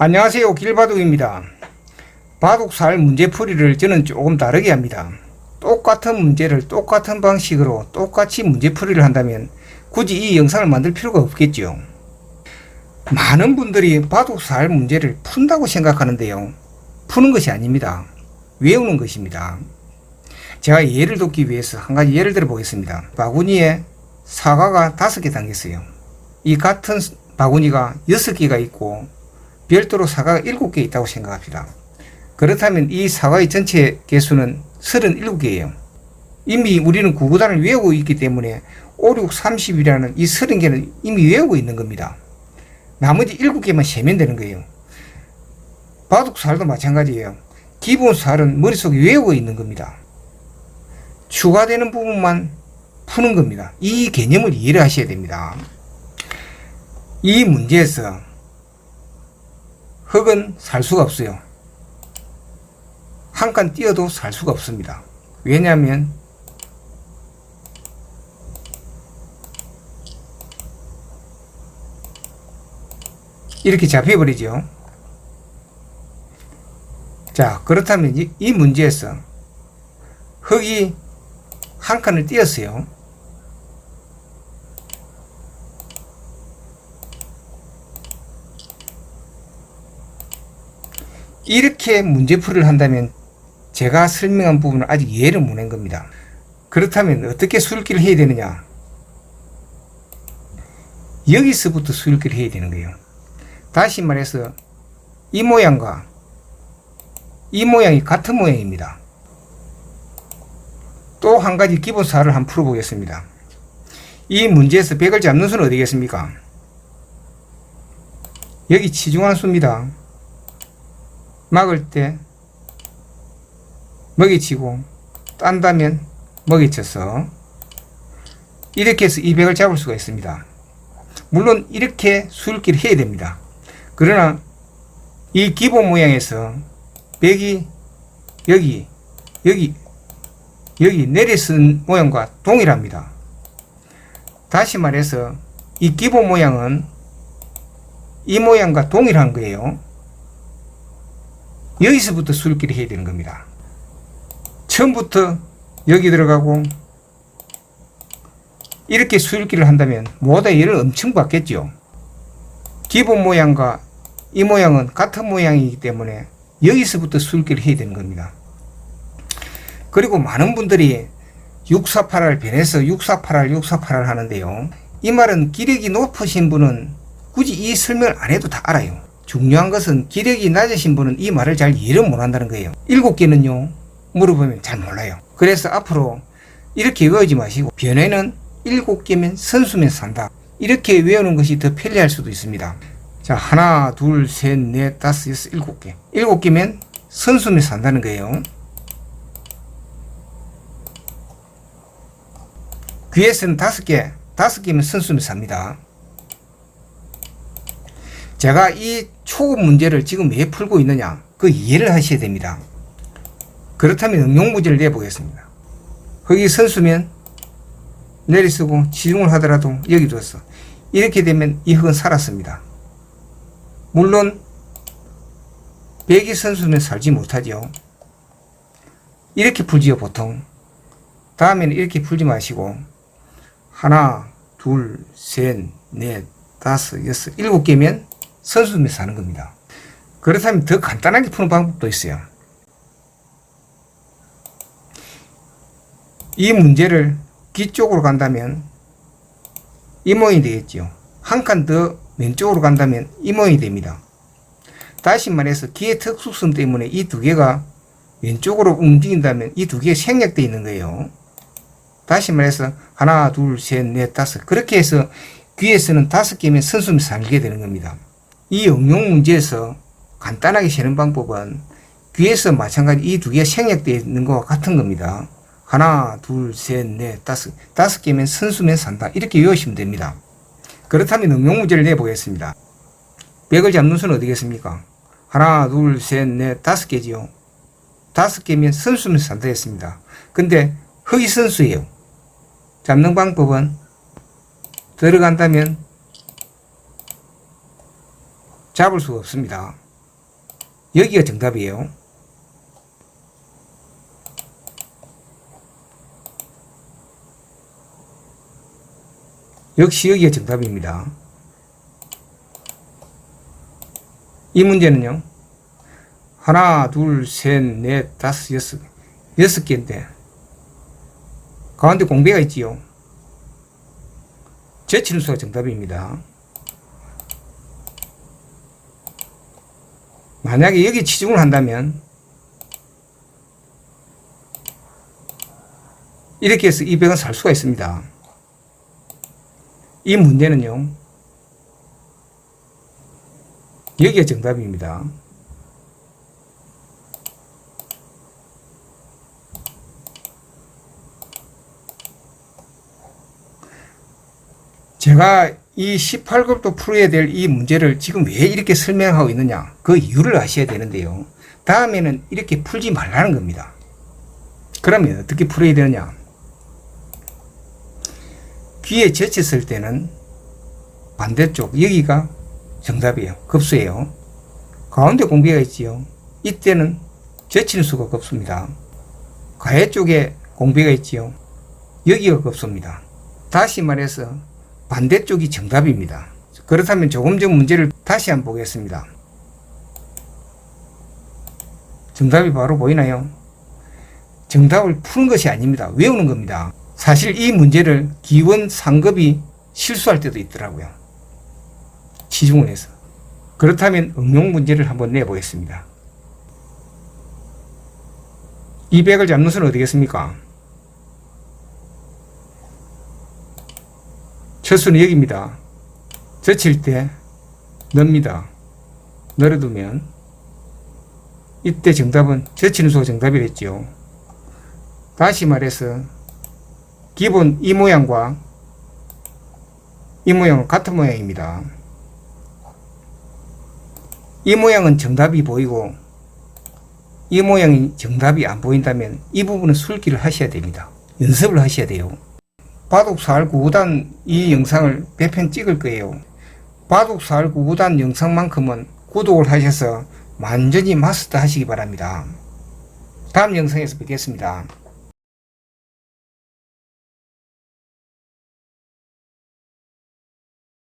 안녕하세요. 길바둑입니다. 바둑살 문제풀이를 저는 조금 다르게 합니다. 똑같은 문제를 똑같은 방식으로 똑같이 문제풀이를 한다면 굳이 이 영상을 만들 필요가 없겠죠. 많은 분들이 바둑살 문제를 푼다고 생각하는데요. 푸는 것이 아닙니다. 외우는 것입니다. 제가 예를 돕기 위해서 한 가지 예를 들어 보겠습니다. 바구니에 사과가 다섯 개 담겼어요. 이 같은 바구니가 여섯 개가 있고 별도로 사과가 일곱 개 있다고 생각합니다. 그렇다면 이 사과의 전체 개수는 37개예요. 이미 우리는 구구단을 외우고 있기 때문에 5, 6, 30이라는 이 30개는 이미 외우고 있는 겁니다. 나머지 7개만 세면 되는 거예요. 바둑살도 마찬가지예요. 기본 살은 머릿속에 외우고 있는 겁니다. 추가되는 부분만 푸는 겁니다. 이 개념을 이해를 하셔야 됩니다. 이 문제에서 흙은 살 수가 없어요. 한칸 띄어도 살 수가 없습니다. 왜냐하면 이렇게 잡혀버리죠. 자, 그렇다면 이, 이 문제에서 흙이 한 칸을 띄었어요. 이렇게 문제풀이를 한다면 제가 설명한 부분을 아직 이해를 못한 겁니다. 그렇다면 어떻게 수읽기를 해야 되느냐? 여기서부터 수읽기를 해야 되는 거예요. 다시 말해서 이 모양과 이 모양이 같은 모양입니다. 또 한 가지 기본 사를 한번 풀어보겠습니다. 이 문제에서 100을 잡는 수는 어디겠습니까? 여기 치중한 수입니다. 막을 때 먹이치고 딴다면 먹이쳐서 이렇게 해서 200을 잡을 수가 있습니다. 물론 이렇게 수읽기를 해야 됩니다. 그러나 이 기본 모양에서 100이 여기 여기 여기 내려쓴 모양과 동일합니다. 다시 말해서 이 기본 모양은 이 모양과 동일한 거예요. 여기서부터 수읽기를 해야 되는 겁니다. 처음부터 여기 들어가고 이렇게 수읽기를 한다면 모두 얘를 엄청 받겠죠. 기본 모양과 이 모양은 같은 모양이기 때문에 여기서부터 수읽기를 해야 되는 겁니다. 그리고 많은 분들이 648을 변해서 648을 648을 하는데요. 이 말은 기력이 높으신 분은 굳이 이 설명을 안 해도 다 알아요. 중요한 것은 기력이 낮으신 분은 이 말을 잘 이해를 못 한다는 거예요. 일곱 개는요, 물어보면 잘 몰라요. 그래서 앞으로 이렇게 외우지 마시고, 변에는 일곱 개면 선수면 산다. 이렇게 외우는 것이 더 편리할 수도 있습니다. 자, 하나, 둘, 셋, 넷, 다섯, 여섯, 일곱 개. 일곱 개면 선수면 산다는 거예요. 귀에서는 다섯 개, 다섯 개면 선수면 삽니다. 제가 이 초급 문제를 지금 왜 풀고 있느냐 그 이해를 하셔야 됩니다. 그렇다면 응용 문제를 내보겠습니다. 거기 선수면 내리쓰고 지중을 하더라도 여기 뒀어. 이렇게 되면 이 흙은 살았습니다. 물론 백이 선수면 살지 못하죠. 이렇게 풀지요 보통. 다음에는 이렇게 풀지 마시고 하나, 둘, 셋, 넷, 다섯, 여섯, 일곱 개면 선수면 사는 겁니다. 그렇다면 더 간단하게 푸는 방법도 있어요. 이 문제를 뒤쪽으로 간다면 이 모양이 되겠죠. 한칸 더 왼쪽으로 간다면 이 모양이 됩니다. 다시 말해서 기의 특수성 때문에 이 두 개가 왼쪽으로 움직인다면 이 두 개가 생략되어 있는 거예요. 다시 말해서 하나, 둘, 셋, 넷, 다섯 그렇게 해서 귀에서는 다섯 개면 선수면 살게 되는 겁니다. 이 응용 문제에서 간단하게 세는 방법은 귀에서 마찬가지 이 두 개가 생략되어 있는 것과 같은 겁니다. 하나, 둘, 셋, 넷, 다섯. 다섯 개면 선수면 산다. 이렇게 외우시면 됩니다. 그렇다면 응용 문제를 내보겠습니다. 100을 잡는 수는 어디겠습니까? 하나, 둘, 셋, 넷, 다섯 개지요. 다섯 개면 선수면 산다 했습니다. 근데 흑이 선수예요. 잡는 방법은 들어간다면 잡을 수가 없습니다. 여기가 정답이에요. 역시 여기가 정답입니다. 이 문제는요. 하나, 둘, 셋, 넷, 다섯, 여섯. 여섯 개인데 가운데 공배가 있지요. 제치는 수가 정답입니다. 만약에 여기 치중을 한다면 이렇게 해서 200원 살 수가 있습니다. 이 문제는요. 여기가 정답입니다. 제가 이 18급도 풀어야 될 이 문제를 지금 왜 이렇게 설명하고 있느냐 그 이유를 아셔야 되는데요. 다음에는 이렇게 풀지 말라는 겁니다. 그러면 어떻게 풀어야 되느냐? 귀에 젖혔을 때는 반대쪽 여기가 정답이에요. 급수예요. 가운데 공비가 있지요. 이때는 젖히는 수가 급수입니다. 가해 쪽에 공비가 있지요. 여기가 급수입니다. 다시 말해서 반대쪽이 정답입니다. 그렇다면 조금 전 문제를 다시 한번 보겠습니다. 정답이 바로 보이나요? 정답을 푸는 것이 아닙니다. 외우는 겁니다. 사실 이 문제를 기원 상급이 실수할 때도 있더라고요. 치중을 해서. 그렇다면 응용 문제를 한번 내보겠습니다. 200을 잡는 수는 어디겠습니까? 첫수는 여기입니다. 젖힐 때 넣습니다. 널어두면 이때 정답은 젖히는 수가 정답이랬죠. 다시 말해서 기본 이 모양과 이 모양은 같은 모양입니다. 이 모양은 정답이 보이고 이 모양이 정답이 안 보인다면 이 부분은 술기를 하셔야 됩니다. 연습을 하셔야 돼요. 바둑 4할 9구단 이 영상을 몇편 찍을 거예요. 바둑 4할 9구단 영상만큼은 구독을 하셔서 완전히 마스터 하시기 바랍니다. 다음 영상에서 뵙겠습니다.